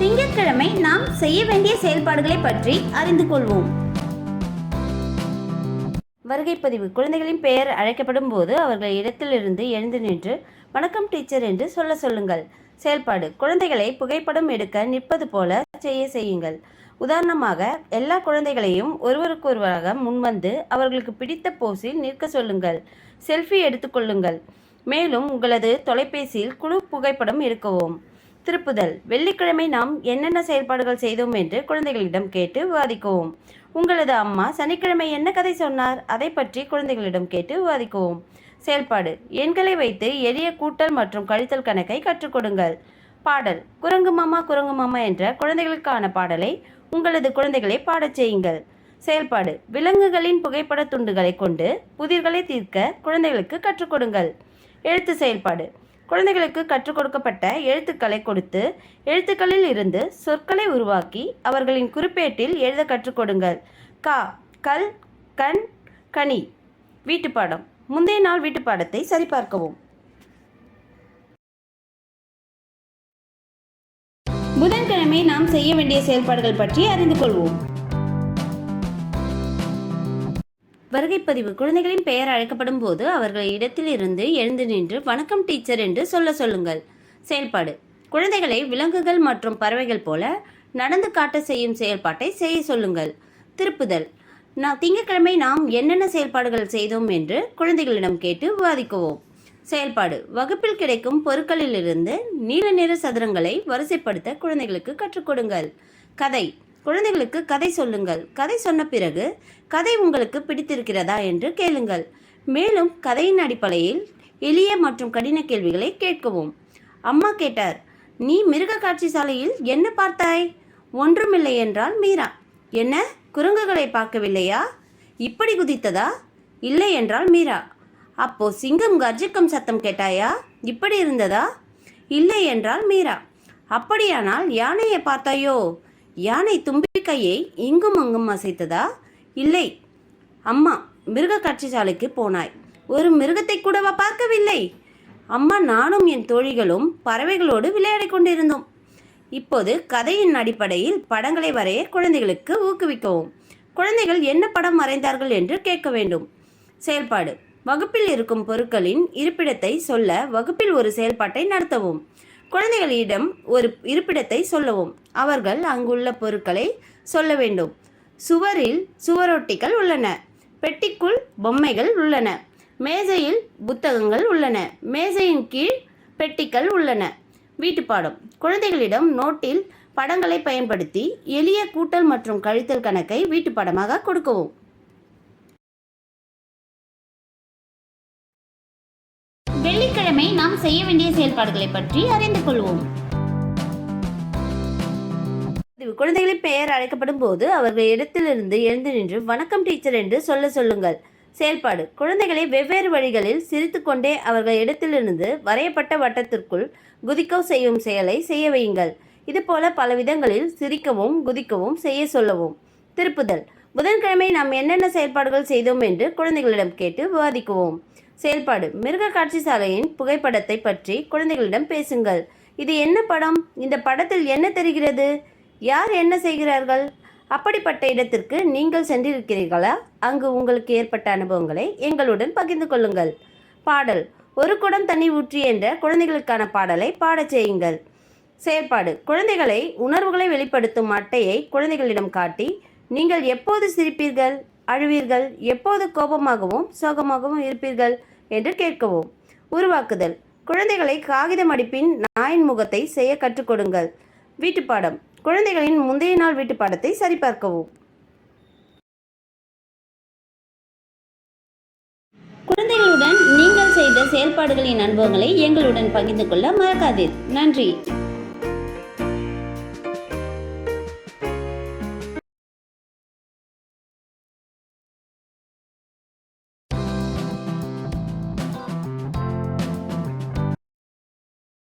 திங்கட்கிழமை நாம் செய்ய வேண்டிய செயல்பாடுகளை பற்றி அறிந்து கொள்வோம். வருகை பதிவு. குழந்தைகளின் பெயர் அழைக்கப்படும் போது அவர்கள் இடத்திலிருந்து எழுந்து நின்று வணக்கம் டீச்சர் என்று சொல்ல சொல்லுங்கள். செயல்பாடு. குழந்தைகளை புகைப்படம் எடுக்க நிற்பது போல செய்ய செய்யுங்கள். உதாரணமாக எல்லா குழந்தைகளையும் ஒருவருக்கொருவராக முன்வந்து அவர்களுக்கு பிடித்த போஸில் நிற்க சொல்லுங்கள். செல்ஃபி எடுத்துக்கொள்ளுங்கள் மேலும் உங்களது தொலைபேசியில் குழு புகைப்படம் எடுக்கவும். திருப்புதல். வெள்ளிக்கிழமை நாம் என்னென்ன செயல்பாடுகள் செய்தோம் என்று குழந்தைகளிடம் கேட்டு விவாதிக்கவும். உங்களது அம்மா சனிக்கிழமை என்ன கதை சொன்னார்? அதை பற்றி குழந்தைகளிடம் கேட்டு விவாதிக்கவும். செயல்பாடு. எண்களை வைத்து எளிய கூட்டல் மற்றும் கழித்தல் கணக்கை கற்றுக்கொடுங்கள் பாடல். குரங்கு மாமா குரங்கு மாமா என்ற குழந்தைகளுக்கான பாடலை உங்களது குழந்தைகளை பாடச் செய்யுங்கள். செயல்பாடு. விலங்குகளின் புகைப்பட துண்டுகளை கொண்டு புதிர்களை தீர்க்க குழந்தைகளுக்கு கற்றுக்கொடுங்கள் எழுத்து செயல்பாடு. குழந்தைகளுக்கு கற்றுக் கொடுக்கப்பட்ட எழுத்துக்களை கொடுத்து எழுத்துக்களில் இருந்து சொற்களை உருவாக்கி அவர்களின் குறிப்பேட்டில் எழுத கற்றுக் கொடுங்கள். கா கல் கண் கனி. வீட்டுப்பாடம். முந்தைய நாள் வீட்டுப்பாடத்தை சரிபார்க்கவும். புதன்கிழமை நாம் செய்ய வேண்டிய செயல்பாடுகள் பற்றி அறிந்து கொள்வோம். வருகைப்பதிவு. குழந்தைகளின் பெயர் அழைக்கப்படும் போது அவர்கள் இடத்திலிருந்து எழுந்து நின்று வணக்கம் டீச்சர் என்று சொல்ல சொல்லுங்கள். செயல்பாடு. குழந்தைகளை விலங்குகள் மற்றும் பறவைகள் போல நடந்து காட்ட செய்யும் செயல்பாட்டை செய்ய சொல்லுங்கள். திருப்புதல். நான் திங்கட்கிழமை நாம் என்னென்ன செயல்பாடுகள் செய்தோம் என்று குழந்தைகளிடம் கேட்டு விவாதிக்குவோம். செயல்பாடு. வகுப்பில் கிடைக்கும் பொருட்களிலிருந்து நீல நிற சதுரங்களை வரிசைப்படுத்த குழந்தைகளுக்கு கற்றுக் கொடுங்கள். கதை. குழந்தைகளுக்கு கதை சொல்லுங்கள். கதை சொன்ன பிறகு கதை உங்களுக்கு பிடித்திருக்கிறதா என்று கேளுங்கள். மேலும் கதையின் அடிப்படையில் எளிய மற்றும் கடின கேள்விகளை கேட்கவும். அம்மா கேட்டார் நீ மிருக காட்சி சாலையில் என்ன பார்த்தாய்? ஒன்றுமில்லை என்றால் மீரா. என்ன? குரங்குகளை பார்க்கவில்லையா? இப்படி குதித்ததா? இல்லை என்றால் மீரா. அப்போ சிங்கம் கர்ஜிக்கும் சத்தம் கேட்டாயா? இப்படி இருந்ததா? இல்லை என்றால் மீரா. அப்படியானால் யானையை பார்த்தாயோ? யானை தும்பிக்கையை இங்கும் அங்கும் அசைத்ததா? இல்லை. அம்மா மிருக காட்சிசாலைக்கு போனாய். ஒரு மிருகத்தை கூடவா பார்க்கவில்லை? அம்மா நானும் என் தோழிகளும் பறவைகளோடு விளையாடிக் கொண்டிருந்தோம். இப்போது கதையின் அடிப்படையில் படங்களை வரைய குழந்தைகளுக்கு ஊக்குவிக்கவும். குழந்தைகள் என்ன படம் வரைந்தார்கள் என்று கேட்க வேண்டும். செயல்பாடு. வகுப்பில் இருக்கும் பொருட்களின் இருப்பிடத்தை சொல்ல வகுப்பில் ஒரு செயல்பாட்டை நடத்தவும். குழந்தைகளிடம் ஒரு இருப்பிடத்தை சொல்லவும். அவர்கள் அங்குள்ள பொருட்களை சொல்ல வேண்டும். சுவரில் சுவரொட்டிகள் உள்ளன. பெட்டிக்குள் பொம்மைகள் உள்ளன. மேஜையில் புத்தகங்கள் உள்ளன. மேஜையின் கீழ் பெட்டிகள் உள்ளன. வீட்டுப்பாடம் குழந்தைகளிடம் நோட்டில் படங்களை பயன்படுத்தி எளிய கூட்டல் மற்றும் கழித்தல் கணக்கை வீட்டுப்பாடமாக கொடுக்கவும். வெள்ளிக்கிழமை நாம் செய்ய வேண்டிய செயல்பாடுகளை பற்றி அறிந்து கொள்வோம். குழந்தைகளின் பெயர் அழைக்கப்படும் போது அவர்கள் இடத்திலிருந்து எழுந்து நின்று வணக்கம் டீச்சர் என்று சொல்ல சொல்லுங்கள். செயல்பாடு. குழந்தைகளை வெவ்வேறு வழிகளில் சிரித்துக்கொண்டே அவர்கள் இடத்திலிருந்து வரையப்பட்ட வட்டத்திற்குள் குதிக்க செய்யும் செயலை செய்ய வையுங்கள். இதுபோல பல விதங்களில் சிரிக்கவும் குதிக்கவும் செய்ய சொல்லவும். திருப்புதல். புதன்கிழமை நாம் என்னென்ன செயல்பாடுகள் செய்தோம் என்று குழந்தைகளிடம் கேட்டு விவாதிக்குவோம். செயல்பாடு. மிருக காட்சி சாலையின் புகைப்படத்தை பற்றி குழந்தைகளிடம் பேசுங்கள். இது என்ன படம்? இந்த படத்தில் என்ன தெரிகிறது? யார் என்ன செய்கிறார்கள்? அப்படிப்பட்ட இடத்திற்கு நீங்கள் சென்றிருக்கிறீர்களா? அங்கு உங்களுக்கு ஏற்பட்ட அனுபவங்களை எங்களுடன் பகிர்ந்து கொள்ளுங்கள். பாடல். ஒரு குடம் தண்ணி ஊற்றி என்ற குழந்தைகளுக்கான பாடலை பாடச் செய்யுங்கள். செயற்பாடு குழந்தைகளை உணர்வுகளை வெளிப்படுத்தும் அட்டையை குழந்தைகளிடம் காட்டி நீங்கள் எப்போது சிரிப்பீர்கள்? அழுவீர்கள்? எப்போது கோபமாகவும் சோகமாகவும் இருப்பீர்கள்? என்று கேட்கவும் உருவாக்குதல். குழந்தைகளை காகித மடிப்பின் நாயின் முகத்தை செய்ய கற்றுக் கொடுங்கள். வீட்டுப்பாடம் குழந்தைகளின் முந்தைய நாள் வீட்டுப்பாடத்தை சரிபார்க்கவும். குழந்தைகளுடன் நீங்கள் செய்த செயல்பாடுகளின் அனுபவங்களை எங்களுடன் பகிர்ந்து கொள்ள மறக்காதீர். நன்றி.